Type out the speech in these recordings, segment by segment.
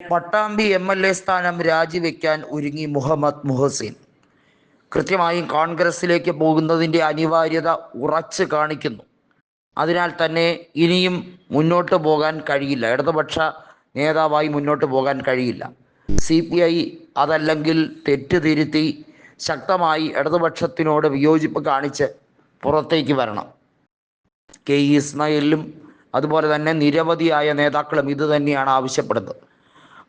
Pattambi M L A സ്ഥാനം രാജിവെക്കാൻ ഒരുങ്ങി മുഹമ്മദ് മുഹസിൻ. കൃത്യമായും കോൺഗ്രസിലേക്ക് പോകുന്നതിന്റെ അനിവാര്യത ഉറച്ചു കാണിക്കുന്നു. അതിനാൽ തന്നെ ഇനിയും മുന്നോട്ട് പോകാൻ കഴിയില്ല. ഇടതുപക്ഷ നേതാവായി മുന്നോട്ട് പോകാൻ കഴിയില്ല. സി പി ഐ അതല്ലെങ്കിൽ തെറ്റുതിരുത്തി ശക്തമായി ഇടതുപക്ഷത്തിനോട് വിയോജിപ്പ് കാണിച്ച് പുറത്തേക്ക് വരണം. കെ ഇസ്മായിലും അതുപോലെ തന്നെ നിരവധിയായ നേതാക്കളും ഇത് തന്നെയാണ് ആവശ്യപ്പെടുന്നത്.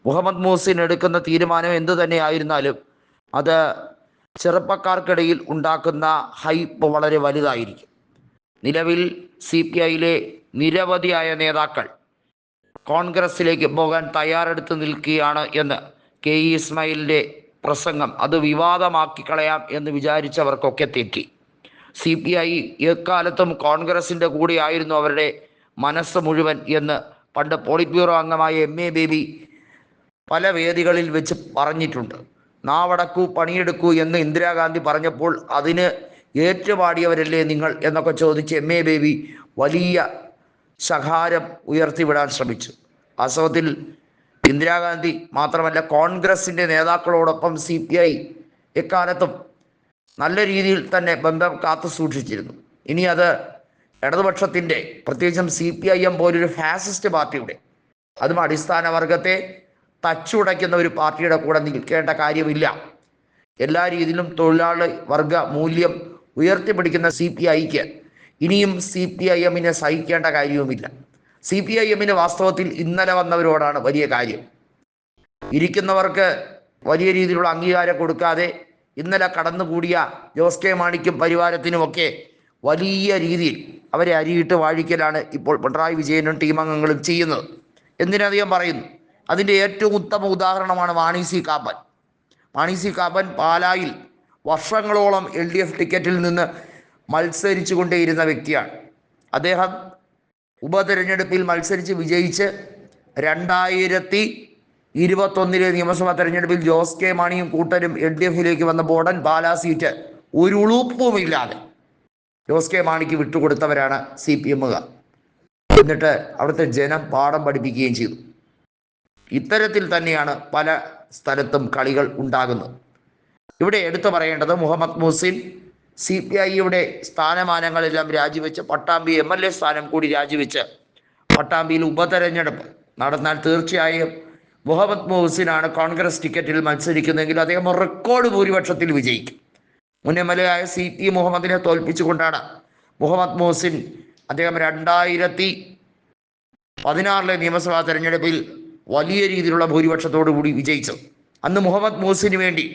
മുഹമ്മദ് മൂസിൻ എടുക്കുന്ന തീരുമാനം എന്തു തന്നെയായിരുന്നാലും അത് ചെറുപ്പക്കാർക്കിടയിൽ ഉണ്ടാക്കുന്ന ഹൈപ്പ് വളരെ വലുതായിരിക്കും. നിലവിൽ സി പി ഐയിലെ നിരവധിയായ നേതാക്കൾ കോൺഗ്രസിലേക്ക് പോകാൻ തയ്യാറെടുത്ത് നിൽക്കുകയാണ് എന്ന് കെ ഇ ഇസ്മായിലിന്റെ പ്രസംഗം അത് വിവാദമാക്കി കളയാം എന്ന് വിചാരിച്ചവർക്കൊക്കെ തെറ്റി. സി പി ഐ എക്കാലത്തും കോൺഗ്രസിന്റെ കൂടെയായിരുന്നു അവരുടെ മനസ്സ് മുഴുവൻ എന്ന് പണ്ട് പോളിറ്റ് ബ്യൂറോ അംഗമായ എം എ ബേബി പല വേദികളിൽ വെച്ച് പറഞ്ഞിട്ടുണ്ട്. നാവടക്കൂ പണിയെടുക്കൂ എന്ന് ഇന്ദിരാഗാന്ധി പറഞ്ഞപ്പോൾ അതിന് ഏറ്റുപാടിയവരല്ലേ നിങ്ങൾ എന്നൊക്കെ ചോദിച്ച് എം എ ബേബി വലിയ ശകാരം ഉയർത്തിവിടാൻ ശ്രമിച്ചു. വാസ്തവത്തിൽ ഇന്ദിരാഗാന്ധി മാത്രമല്ല കോൺഗ്രസിന്റെ നേതാക്കളോടൊപ്പം സി പി ഐ എക്കാലത്തും നല്ല രീതിയിൽ തന്നെ ബന്ധം കാത്തു സൂക്ഷിച്ചിരുന്നു. ഇനി അത് ഇടതുപക്ഷത്തിന്റെ പ്രത്യേകിച്ചും സി പി ഐ എം പോലൊരു ഫാസിസ്റ്റ് പാർട്ടിയുടെ അതും അടിസ്ഥാന വർഗത്തെ തച്ചുടയ്ക്കുന്ന ഒരു പാർട്ടിയുടെ കൂടെ നിൽക്കേണ്ട കാര്യമില്ല. എല്ലാ രീതിയിലും തൊഴിലാളി വർഗ മൂല്യം ഉയർത്തിപ്പിടിക്കുന്ന സി പി ഐക്ക് ഇനിയും സി പി ഐ എമ്മിനെ സഹിക്കേണ്ട കാര്യവുമില്ല. സി പി ഐ എമ്മിന് വാസ്തവത്തിൽ ഇന്നലെ വന്നവരോടാണ് വലിയ കാര്യം. ഇരിക്കുന്നവർക്ക് വലിയ രീതിയിലുള്ള അംഗീകാരം കൊടുക്കാതെ ഇന്നലെ കടന്നുകൂടിയ ജോസ് കെ മാണിക്കും പരിവാരത്തിനുമൊക്കെ വലിയ രീതിയിൽ അവരെ അരിയിട്ട് വാഴിക്കലാണ് ഇപ്പോൾ പിണറായി വിജയനും ടീമംഗങ്ങളും ചെയ്യുന്നത്. എന്തിനധികം പറയുന്നു? അതിന്റെ ഏറ്റവും ഉത്തമ ഉദാഹരണമാണ് വാണി സി കാപ്പൻ. വാണി സി കാപ്പൻ പാലായിൽ വർഷങ്ങളോളം എൽ ഡി എഫ് ടിക്കറ്റിൽ നിന്ന് മത്സരിച്ചു കൊണ്ടേയിരുന്ന വ്യക്തിയാണ്. അദ്ദേഹം ഉപതെരഞ്ഞെടുപ്പിൽ മത്സരിച്ച് വിജയിച്ച് രണ്ടായിരത്തി ഇരുപത്തൊന്നിലെ നിയമസഭാ തെരഞ്ഞെടുപ്പിൽ ജോസ് കെ മാണിയും കൂട്ടരും എൽ ഡി എഫിലേക്ക് വന്ന ബോർഡൻ പാലാ സീറ്റ് ഒരു ഉളുപ്പുമില്ലാതെ ജോസ് കെ മാണിക്ക് വിട്ടുകൊടുത്തവരാണ് സി പി എമ്മുകാർ. എന്നിട്ട് അവിടുത്തെ ജനം പാഠം പഠിപ്പിക്കുകയും ചെയ്തു. ഇത്തരത്തിൽ തന്നെയാണ് പല സ്ഥലത്തും കളികൾ ഉണ്ടാകുന്നത്. ഇവിടെ എടുത്തു പറയേണ്ടത് മുഹമ്മദ് മുഹസിൻ സി പി ഐയുടെ സ്ഥാനമാനങ്ങളെല്ലാം രാജിവെച്ച് പട്ടാമ്പി എം എൽ എ സ്ഥാനം കൂടി രാജിവെച്ച് പട്ടാമ്പിയിൽ ഉപതെരഞ്ഞെടുപ്പ് നടന്നാൽ തീർച്ചയായും മുഹമ്മദ് മുഹസിനാണ് കോൺഗ്രസ് ടിക്കറ്റിൽ മത്സരിക്കുന്നതെങ്കിൽ അദ്ദേഹം റെക്കോർഡ് ഭൂരിപക്ഷത്തിൽ വിജയിക്കും. മുൻ എം എൽ എ ആയ സി പി മുഹമ്മദിനെ തോൽപ്പിച്ചുകൊണ്ടാണ് മുഹമ്മദ് മുഹസിൻ അദ്ദേഹം രണ്ടായിരത്തി പതിനാറിലെ നിയമസഭാ തെരഞ്ഞെടുപ്പിൽ വലിയ രീതിയിലുള്ള ഭൂരിപക്ഷത്തോടു കൂടി വിജയിച്ചത് അന്ന് മുഹമ്മദ് മൂസിന് വേണ്ടി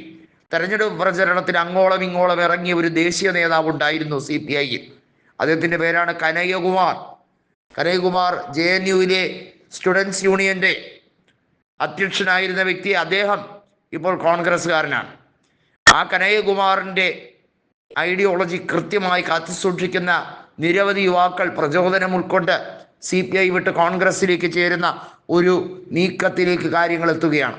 തെരഞ്ഞെടുപ്പ് പ്രചരണത്തിന് അങ്ങോളം ഇങ്ങോളം ഇറങ്ങിയ ഒരു ദേശീയ നേതാവ് ഉണ്ടായിരുന്നു സി പി ഐയിൽ അദ്ദേഹത്തിന്റെ പേരാണ് കനയ്യകുമാർ. കനയ്യകുമാർ ജെ എൻ യുവിലെ സ്റ്റുഡൻസ് യൂണിയന്റെ അധ്യക്ഷനായിരുന്ന വ്യക്തി. അദ്ദേഹം ഇപ്പോൾ കോൺഗ്രസ്സുകാരനാണ്. ആ കനയ്യകുമാറിന്റെ ഐഡിയോളജി കൃത്യമായി കാത്തുസൂക്ഷിക്കുന്ന നിരവധി യുവാക്കൾ പ്രചോദനം ഉൾക്കൊണ്ട് സി പി ഐ വിട്ട് കോൺഗ്രസ്സിലേക്ക് ചേരുന്ന ഒരു നീക്കത്തിലേക്ക് കാര്യങ്ങൾ എത്തുകയാണ്.